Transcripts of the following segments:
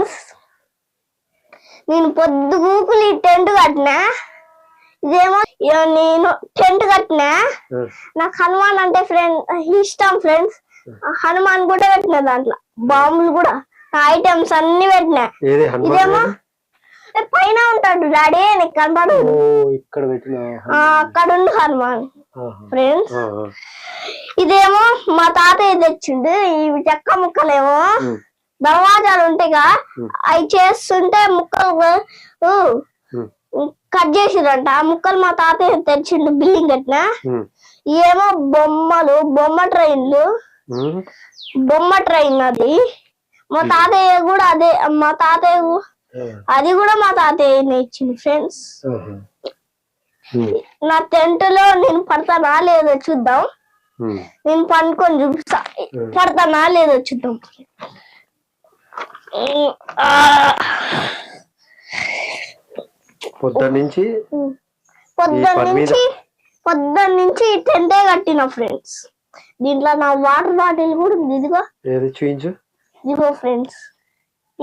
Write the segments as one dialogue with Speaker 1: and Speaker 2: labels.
Speaker 1: Friends నేను పొద్దుగూకులు ఈ tent కట్టినా? ఇదేమో నేను టెంట్ కట్టినా? నాకు హనుమాన్ అంటే ఫ్రెండ్ ఇష్టం ఫ్రెండ్స్. హనుమాన్ కూడా పెట్టిన దాంట్లో. బాంబులు కూడా. ఐటమ్స్ అన్ని పెట్టినా. ఇదేమో పైన ఉంటాడు డాడీ నీకు కనపడు
Speaker 2: ఇక్కడ
Speaker 1: అక్కడ ఉండు హనుమాన్. ఫ్రెండ్స్. ఇదేమో మా తాతయ్య తెచ్చిండు ఇవి చెక్క ముక్కలేమో. దర్వాజాలు ఉంటాయిగా అవి చేస్తుంటే ముక్కలు కట్ చేసిరంట. ఆ ముక్కలు మా తాతయ్య తెచ్చిండు బిల్డింగ్ కట్టిన. ఏమో బొమ్మలు బొమ్మ ట్రైన్లు. బొమ్మ ట్రైన్ అది. మా తాతయ్య కూడా అదే మా తాతయ్య అది కూడా మా తాతయ్య ఇచ్చింది ఫ్రెండ్స్. నా టెంట్లో నేను పడతానా లేదో చూద్దాం. నేను పండుకొని చూపిస్తా. పడతానా లేదో చూద్దాం.
Speaker 2: పొద్దున్న నుంచి
Speaker 1: పొద్దున్న నుంచి పొద్దున్న నుంచి ఈ టెంటే కట్టిన ఫ్రెండ్స్. దీంట్లో నా వాటర్ బాటిల్ కూడా ఉంది. ఇదిగో.
Speaker 2: ఏది చూయించు?
Speaker 1: ఇదిగో ఫ్రెండ్స్.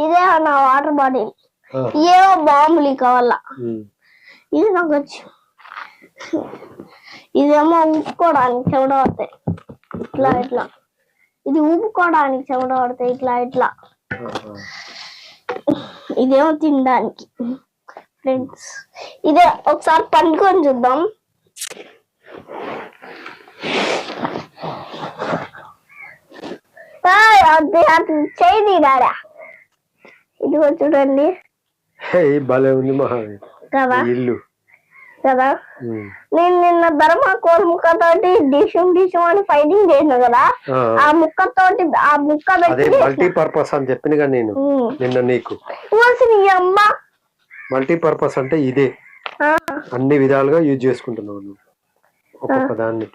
Speaker 1: ఇదే నా వాటర్ బాటిల్. ఏవో బాంబులు కావాలా. ఇది నాకు వచ్చి. ఇదేమో ఊపుకోవడానికి చెమట పడతాయి. ఇట్లా ఇట్లా. ఇది ఊపుకోవడానికి చెమట పడతాయి. ఇట్లా ఇట్లా. ఇదేమో తినడానికి ఫ్రెండ్స్ ఇదే ఒకసారి పండుకొని చూద్దాం ఏయ్, అది అది చేయి తీరాడా ఇదిగో చూడండి
Speaker 2: హే, భలే ఉంది మహావీర్
Speaker 1: కదా
Speaker 2: ఈ ఇల్లు
Speaker 1: కదా? నేను నిన్న ధర్మ కోల్ ముక్కతోటి డిషుమ్ డిషుమ్ అని ఫైటింగ్ చేసిన కదా?
Speaker 2: ఆ,
Speaker 1: ముక్కతోటి ఆ ముక్క
Speaker 2: అదే
Speaker 1: పెట్టి
Speaker 2: మల్టీ పర్పస్ అని చెప్పినగా నేను. నిన్న నీకు.
Speaker 1: ఇవ్వాల్సిన ఈ అమ్మ.
Speaker 2: మల్టీ పర్పస్ అంటే ఇదే. అన్ని విధాలుగా యూజ్ చేసుకుంటున్నావు నువ్వు. ఒక్కొక్క దాన్ని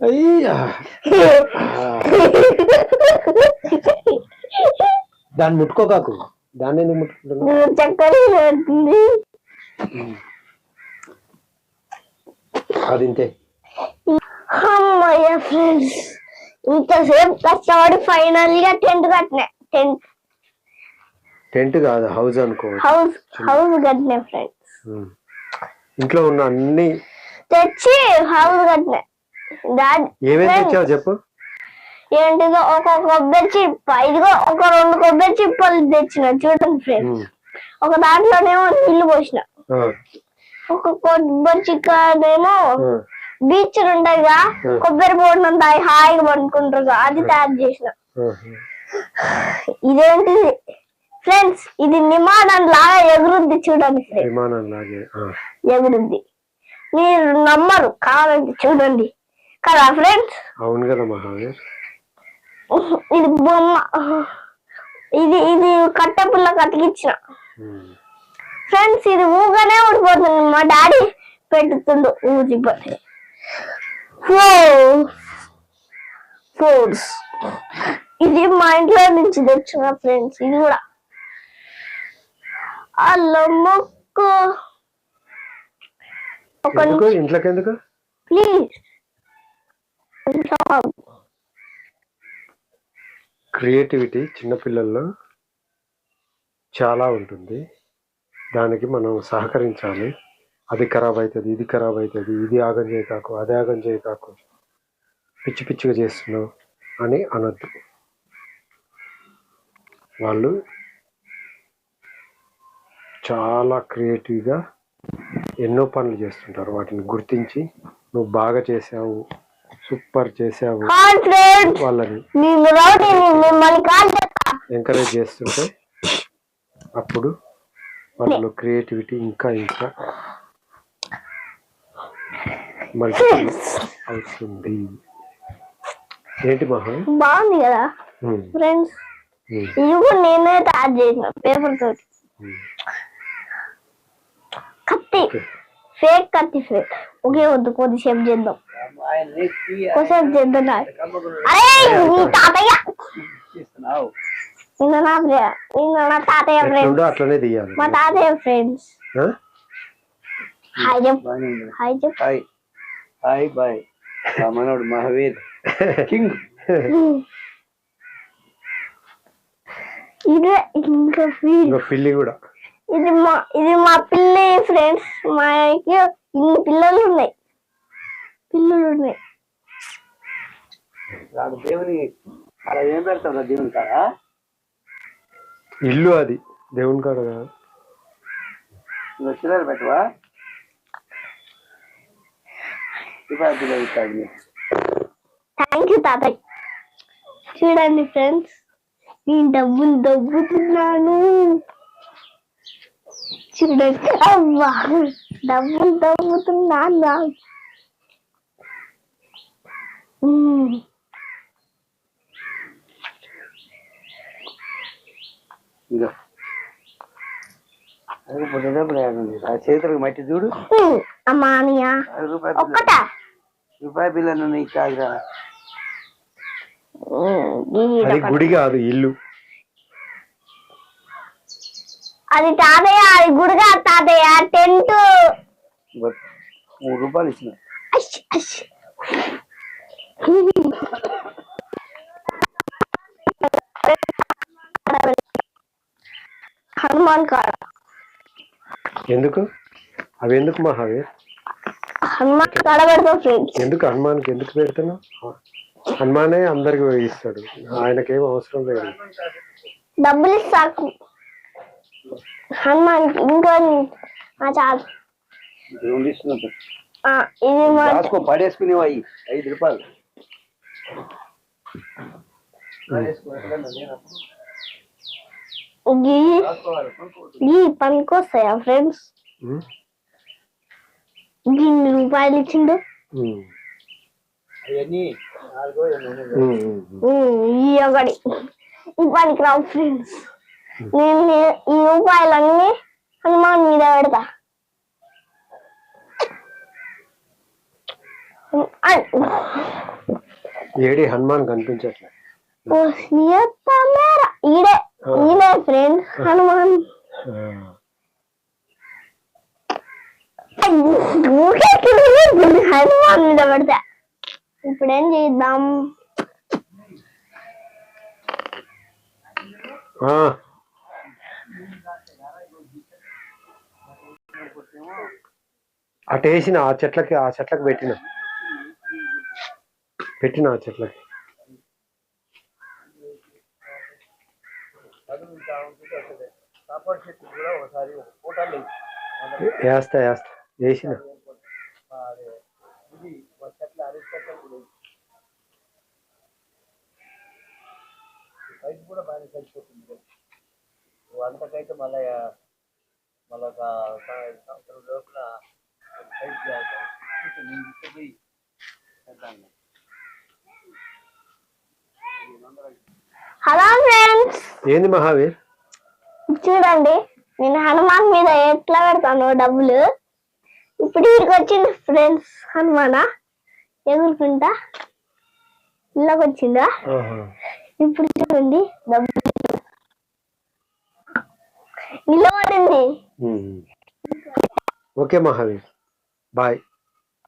Speaker 2: అయ్యా. దాన్ని ముట్టుకోకాకు. దాన్ని ఎందుకు ముట్టుకుంటున్నావు?
Speaker 1: ఇది చక్కెర పెడుతుంది
Speaker 2: అది ఇంతే
Speaker 1: అమ్మయ్య ఫ్రెండ్స్ ఇంతసేపు కష్టపడి ఫైనల్గా టెంట్ కట్టినా. టెంట్
Speaker 2: టెంట్ కాదు హౌస్ అనుకోవచ్చు
Speaker 1: హౌస్ హౌస్ కట్టినా ఫ్రెండ్స్.
Speaker 2: ఇంట్లో ఉన్న అన్ని
Speaker 1: తెచ్చి హౌస్ కట్టినా.
Speaker 2: ఏమేమి తెచ్చావు చెప్పు?
Speaker 1: ఏంటిదో ఒక కొబ్బరి చిప్ప ఇదిగో ఒక రెండు కొబ్బరి చిప్పలు తెచ్చిన చూడండి ఫ్రెండ్స్. ఒక దాంట్లోనేమో నీళ్ళు పోసిన. ఒక కొబ్బరి చిక్కనేమో బీచ్ ఉంటాయిగా కొబ్బరి బోర్డు తాగి హాయిగా పండుకుంటారు అది తయారు చేసిన.
Speaker 2: ఆహా.
Speaker 1: ఇదేంటిది? ఫ్రెండ్స్ ఇది నిమాడం లాగా ఎగురుద్ది చూడండి
Speaker 2: విమానం లాగే.
Speaker 1: ఎగురుద్ది. మీరు నమ్మరు కావాలంటే చూడండి. కదా ఫ్రెండ్స్?
Speaker 2: అవును కదా మహావీర్.
Speaker 1: ఇది బొమ్మ. ఇది ఇది కట్టె పుల్ల కతికిచ్చిన. ఫ్రెండ్స్ ఇది ఊగానే ఊడిపోతుంది. మా డాడీ పెట్టుతుండు ఊదిపోతే ఫోర్స్ ఇది మా ఇంట్లో నుంచి తెచ్చిన ఫ్రెండ్స్ ఇది కూడా. అల్లం మొక్కు. ఒక
Speaker 2: ఎందుకు? ఇంట్లోకి ఎందుకు
Speaker 1: ప్లీజ్
Speaker 2: క్రియేటివిటీ చిన్నపిల్లల్లో చాలా ఉంటుంది. దానికి మనం సహకరించాలి. అది ఖరాబ్ అవుతుంది ఇది ఖరాబ్ అవుతుంది ఇది ఆగం చేయకాకు అది ఆగం చేయకాకు. పిచ్చి పిచ్చిగా చేస్తున్నావు అని అనొద్దు. వాళ్ళు చాలా క్రియేటివ్గా ఎన్నో పనులు చేస్తుంటారు. వాటిని గుర్తించి నువ్వు బాగా చేసావు సూపర్ చేసావు వాళ్ళని ఎంకరేజ్ చేస్తుంటే అప్పుడు వాళ్ళలో క్రియేటివిటీ ఇంకా ఇంకా మల్టిపుల్ అవుతుంది. ఏంటి మహా?
Speaker 1: బాగుంది కదా? ఫ్రెండ్స్ కూడా నేనే తయారు చేసిన పేపర్ తోటి. కత్తి. ఫేక్ కత్తి ఫేక్ ఒకే వద్దు కొద్దిసేపు చేద్దాం. కొద్దిసేపు చేద్దాం. అరే నీ తాతయ్య! నిన్న నా నిన్న నా తాతయ్య ఫ్రెండ్స్
Speaker 2: అట్లనే తీయాలి
Speaker 1: మా తాతయ్య ఫ్రెండ్స్? హాయ్ చెప్పు హాయ్ చెప్పు
Speaker 3: హాయ్ హాయ్ బాయ్ మనోడు మహావీర్ కింగ్
Speaker 1: ఇది ఇంకా
Speaker 2: ఇంకా పిల్లి కూడా
Speaker 1: ఇది మా ఇది మా పిల్లి ఫ్రెండ్స్ మాకి ఇన్ని పిల్లలు ఉన్నాయి పిల్లలు ఉన్నాయి
Speaker 3: దేవుని అలా ఏం పెడతాడు దేవుని కాడ
Speaker 2: ఇల్లు అది దేవుని కాడ కాదు.
Speaker 3: పెట్టవా?
Speaker 1: థ్యాంక్ యూ తాతయ్య చూడండి ఫ్రెండ్స్ నేను డబ్బులు దొబ్బుతున్నాను. చూడండి అవ్వా డబ్బులు దొబ్బుతున్నాను.
Speaker 3: అది చేతులకు మట్టి చూడు.
Speaker 1: మ్మ్. అమ్మా
Speaker 3: రూపాయి బిల్ల
Speaker 1: ఒక్కట?
Speaker 3: రూపాయి బిల్లను నీకు కాదురా.
Speaker 2: అది గుడి కాదు ఇల్లు.
Speaker 1: అది తాతయ్య అది గుడిగా తాతయ్య టెంట్.
Speaker 3: మూడు రూపాయలు ఇచ్చిన.
Speaker 1: హనుమాన్ కాడ
Speaker 2: ఎందుకు? అవి ఎందుకు మహావీర్?
Speaker 1: హనుమాన్ కాడ పెడతాం ఫ్రెండ్స్.
Speaker 2: ఎందుకు హనుమాన్కి ఎందుకు పెడుతున్నావు? హనుమానే అందరికి ఇస్తాడు. ఆయనకేం అవసరం లేదు.
Speaker 1: డబ్బులు ఇస్తాకు. హనుమాన్ ఇంకో ఆ, చాలు. ఆ, ఇది మా
Speaker 3: రాసుకో పడేసుకునేవి అయ్యి ఐదు రూపాయలు.
Speaker 1: ఈ పనికొస్తాయా ఫ్రెండ్స్ ఇన్ని రూపాయలు ఇచ్చిండు? ఈ ఒకటి. ఈ పనికి రావు ఫ్రెండ్స్ నేను ఈ- రూపాయలన్నీ హనుమాన్ మీద పెడతా.
Speaker 2: ఏడి హనుమాన్ కనిపించట్లే.
Speaker 1: ఓ సీత మేర ఈడే. ఈడే ఫ్రెండ్స్ హనుమాన్. హనుమాన్ మీద పెడతా ఇప్పుడు ఏం చేద్దాం?
Speaker 2: ఆ, అటు వేసిన ఆ చెట్లకి ఆ చెట్లకి పెట్టిన. పెట్టిన ఆ చెట్లకి.
Speaker 3: చెట్టు కూడా ఒకసారి వేయి.
Speaker 2: వేస్తా వేస్తా వేసిన
Speaker 3: ఇది చెట్ల అరటి చెట్లు కూడా పైపు బాగానే కలిసిపోతుంది అంతకైతే మళ్ళీ మళ్ళీ ఒక సంవత్సరం లోపల పైపు చేద్దాం.
Speaker 1: హలో ఫ్రెండ్స్
Speaker 2: ఏంది మహావీర్
Speaker 1: చూడండి నేను హనుమాన్ మీద ఎట్లా పెడతాను డబ్బులు. ఇప్పుడు ఇక్కడికి వచ్చింది ఫ్రెండ్స్ హనుమానా? ఎగురుకుంటా? ఇళ్ళకి వచ్చిందా. ఇప్పుడు చూడండి డబ్బులు. నిలబడింది.
Speaker 2: Okay Mahavir. Bye.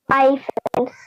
Speaker 1: Bye friends